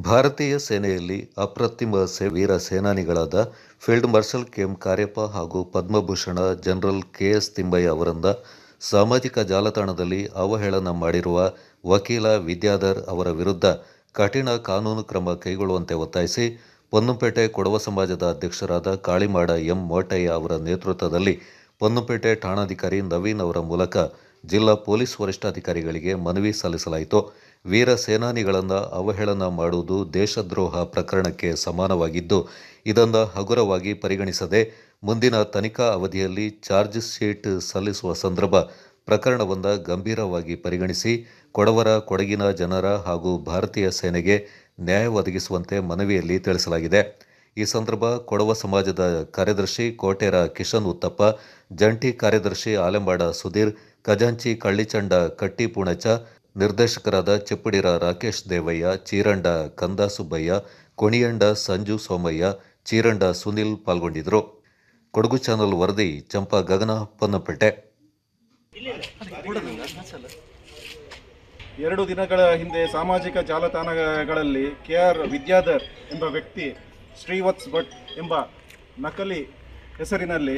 ಭಾರತೀಯ ಸೇನೆಯಲ್ಲಿ ಅಪ್ರತಿಮ ವೀರ ಸೇನಾನಿಗಳಾದ ಫೀಲ್ಡ್ ಮಾರ್ಷಲ್ ಕೆಎಂ ಕಾರ್ಯಪ್ಪ ಹಾಗೂ Padma Bhushan general K S Thimayya ಅವರಿಂದ ಸಾಮಾಜಿಕ ಜಾಲತಾಣದಲ್ಲಿ ಅವಹೇಳನ ಮಾಡಿರುವ ವಕೀಲ ವಿದ್ಯಾಧರ್ ಅವರ ವಿರುದ್ಧ ಕಠಿಣ ಕಾನೂನು ಕ್ರಮ ಕೈಗೊಳ್ಳುವಂತೆ ಒತ್ತಾಯಿಸಿ ಪೊನ್ನಂಪೇಟೆ ಕೊಡವ ಸಮಾಜದ ಅಧ್ಯಕ್ಷರಾದ ಕಾಳಿಮಾಡ ಎಂ ಮೋಟಯ್ಯ ಅವರ ನೇತೃತ್ವದಲ್ಲಿ ಪೊನ್ನಂಪೇಟೆ ಠಾಣಾಧಿಕಾರಿ ನವೀನ್ ಅವರ ಮೂಲಕ ಜಿಲ್ಲಾ ಪೊಲೀಸ್ ವರಿಷ್ಠಾಧಿಕಾರಿಗಳಿಗೆ ಮನವಿ ಸಲ್ಲಿಸಲಾಯಿತು. ವೀರ ಸೇನಾನಿಗಳನ್ನು ಅವಹೇಳನ ಮಾಡುವುದು ದೇಶದ್ರೋಹ ಪ್ರಕರಣಕ್ಕೆ ಸಮಾನವಾಗಿದ್ದು, ಇದನ್ನು ಹಗುರವಾಗಿ ಪರಿಗಣಿಸದೆ ಮುಂದಿನ ತನಿಖಾ ಅವಧಿಯಲ್ಲಿ ಚಾರ್ಜ್ ಶೀಟ್ ಸಲ್ಲಿಸುವ ಸಂದರ್ಭ ಪ್ರಕರಣವನ್ನು ಗಂಭೀರವಾಗಿ ಪರಿಗಣಿಸಿ ಕೊಡವರ ಕೊಡಗಿನ ಜನರ ಹಾಗೂ ಭಾರತೀಯ ಸೇನೆಗೆ ನ್ಯಾಯ ಒದಗಿಸುವಂತೆ ಮನವಿಯಲ್ಲಿ ತಿಳಿಸಲಾಗಿದೆ. ಈ ಸಂದರ್ಭ ಕೊಡವ ಸಮಾಜದ ಕಾರ್ಯದರ್ಶಿ ಕೋಟೇರ ಕಿಶನ್ ಉತ್ತಪ್ಪ, ಜಂಟಿ ಕಾರ್ಯದರ್ಶಿ ಆಲೆಂಬಾಡ ಸುಧೀರ್, ಖಜಾಂಚಿ ಕಳ್ಳಿಚಂಡ ಕಟ್ಟಿ ಪೂಣಚ ನಿರ್ದೇಶಕರಾದ ಚಿಪ್ಪಡಿರ ರಾಕೇಶ್ ದೇವಯ್ಯ, ಚೀರಂಡ ಕಂದ ಸುಬ್ಬಯ್ಯ ಕೊಣಿಯಂಡ ಸಂಜು ಸೋಮಯ್ಯ, ಚೀರಂಡ ಸುನಿಲ್ ಪಾಲ್ಗೊಂಡಿದ್ದರು. ಕೊಡಗು ಚಾನಲ್ ವರದಿ, ಚಂಪಾ ಗಗನ, ಪೊನ್ನಪೇಟೆ. ಎರಡು ದಿನಗಳ ಹಿಂದೆ ಸಾಮಾಜಿಕ ಜಾಲತಾಣಗಳಲ್ಲಿ ಕೆ ಆರ್ ವಿದ್ಯಾಧರ್ ಎಂಬ ವ್ಯಕ್ತಿ ಶ್ರೀವತ್ಸ್ ಭಟ್ ಎಂಬ ನಕಲಿ ಹೆಸರಿನಲ್ಲಿ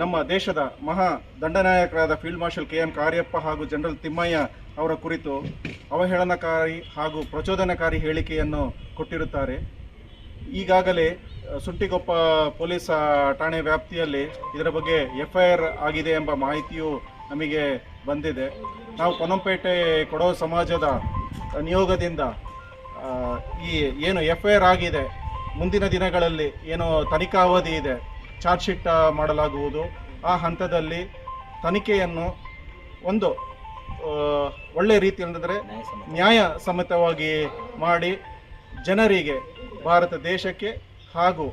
ನಮ್ಮ ದೇಶದ ಮಹಾ ದಂಡನಾಯಕರಾದ field marshal K M Cariappa ಹಾಗೂ ಜನರಲ್ ತಿಮ್ಮಯ್ಯ ಅವರ ಕುರಿತು ಅವಹೇಳನಕಾರಿ ಹಾಗೂ ಪ್ರಚೋದನಕಾರಿ ಹೇಳಿಕೆಯನ್ನು ಕೊಟ್ಟಿರುತ್ತಾರೆ. ಈಗಾಗಲೇ ಸುಂಟಿಗೊಪ್ಪ ಪೊಲೀಸ್ ಠಾಣೆ ವ್ಯಾಪ್ತಿಯಲ್ಲಿ ಇದರ ಬಗ್ಗೆ ಎಫ್ ಐ ಆರ್ ಆಗಿದೆ ಎಂಬ ಮಾಹಿತಿಯು ನಮಗೆ ಬಂದಿದೆ. ನಾವು ಪೊನ್ನಂಪೇಟೆ ಕೊಡೋ ಸಮಾಜದ ನಿಯೋಗದಿಂದ ಈ ಏನು ಎಫ್ ಐ ಆರ್ ಆಗಿದೆ, ಮುಂದಿನ ದಿನಗಳಲ್ಲಿ ಏನು ತನಿಖಾ ಅವಧಿ ಇದೆ ಚಾರ್ಜ್ ಶೀಟ್ ಮಾಡಲಾಗುವುದು. ಆ ಹಂತದಲ್ಲಿ ತನಿಖೆಯನ್ನು ಒಂದು ಒಳ್ಳೆ ಒಳ್ಳೆಯ ರೀತಿಯಲ್ಲಿ ಅಂದರೆ ನ್ಯಾಯ ಸಮ್ಮತವಾಗಿ ಮಾಡಿ ಜನರಿಗೆ ಭಾರತ ದೇಶಕ್ಕೆ ಹಾಗೂ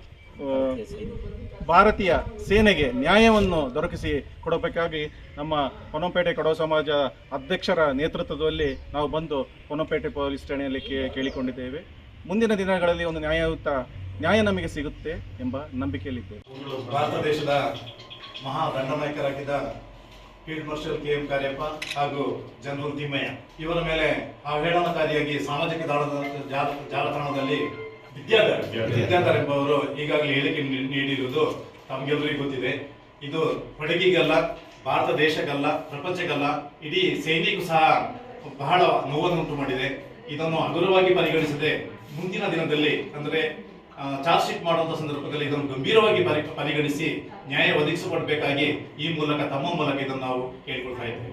ಭಾರತೀಯ ಸೇನೆಗೆ ನ್ಯಾಯವನ್ನು ದೊರಕಿಸಿ ಕೊಡಬೇಕಾಗಿ ನಮ್ಮ ಪೊನ್ನಂಪೇಟೆ ಕೊಡವ ಸಮಾಜ ಅಧ್ಯಕ್ಷರ ನೇತೃತ್ವದಲ್ಲಿ ನಾವು ಬಂದು ಪೊನ್ನಂಪೇಟೆ ಪೊಲೀಸ್ ಠಾಣೆಯಲ್ಲಿ ಕೇಳಿಕೊಂಡಿದ್ದೇವೆ. ಮುಂದಿನ ದಿನಗಳಲ್ಲಿ ಒಂದು ನ್ಯಾಯಯುತ ನ್ಯಾಯ ನಮಗೆ ಸಿಗುತ್ತೆ ಎಂಬ ನಂಬಿಕೆಯಲ್ಲಿದ್ದೇವೆ ಭಾರತ ದೇಶದ ಮಹಾ ದಂಡನಾಯಕರಾಗಿದ್ದ field marshal K M Cariappa ಹಾಗೂ ಜನರಲ್ ತಿಮ್ಮಯ್ಯ. ಇವರ ಮೇಲೆ ಅವಹೇಳನಕಾರಿಯಾಗಿ ಸಾಮಾಜಿಕ ಜಾಲತಾಣದಲ್ಲಿ ವಿದ್ಯಾಧರ್ ವಿದ್ಯಾಧರ್ ಎಂಬುವರು ಈಗಾಗಲೇ ಹೇಳಿಕೆ ನೀಡಿರುವುದು ತಮಗೆಲ್ಲರಿಗೂ ಗೊತ್ತಿದೆ. ಇದು ಕೊಡಗಿಗಲ್ಲ ಭಾರತ ದೇಶಕ್ಕಲ್ಲ ಪ್ರಪಂಚಕ್ಕಲ್ಲ ಇಡೀ ಸೈನಿಗೂ ಸಹ ಬಹಳ ನೋವನ್ನುಂಟು ಮಾಡಿದೆ ಇದನ್ನು ಹಗುರವಾಗಿ ಪರಿಗಣಿಸದೆ ಮುಂದಿನ ದಿನದಲ್ಲಿ, ಅಂದರೆ ಚಾರ್ಜ್ ಶೀಟ್ ಮಾಡುವಂತ ಸಂದರ್ಭದಲ್ಲಿ ಇದನ್ನು ಗಂಭೀರವಾಗಿ ಪರಿ, ಪರಿಗಣಿಸಿ ನ್ಯಾಯ ಒದಗಿಸಿಕೊಡ್ಬೇಕಾಗಿ ಈ ಮೂಲಕ ತಮ್ಮ ಮೂಲಕ ಇದನ್ನು ನಾವು ಕೇಳಿಕೊಳ್ತಾ ಇದ್ದೇವೆ.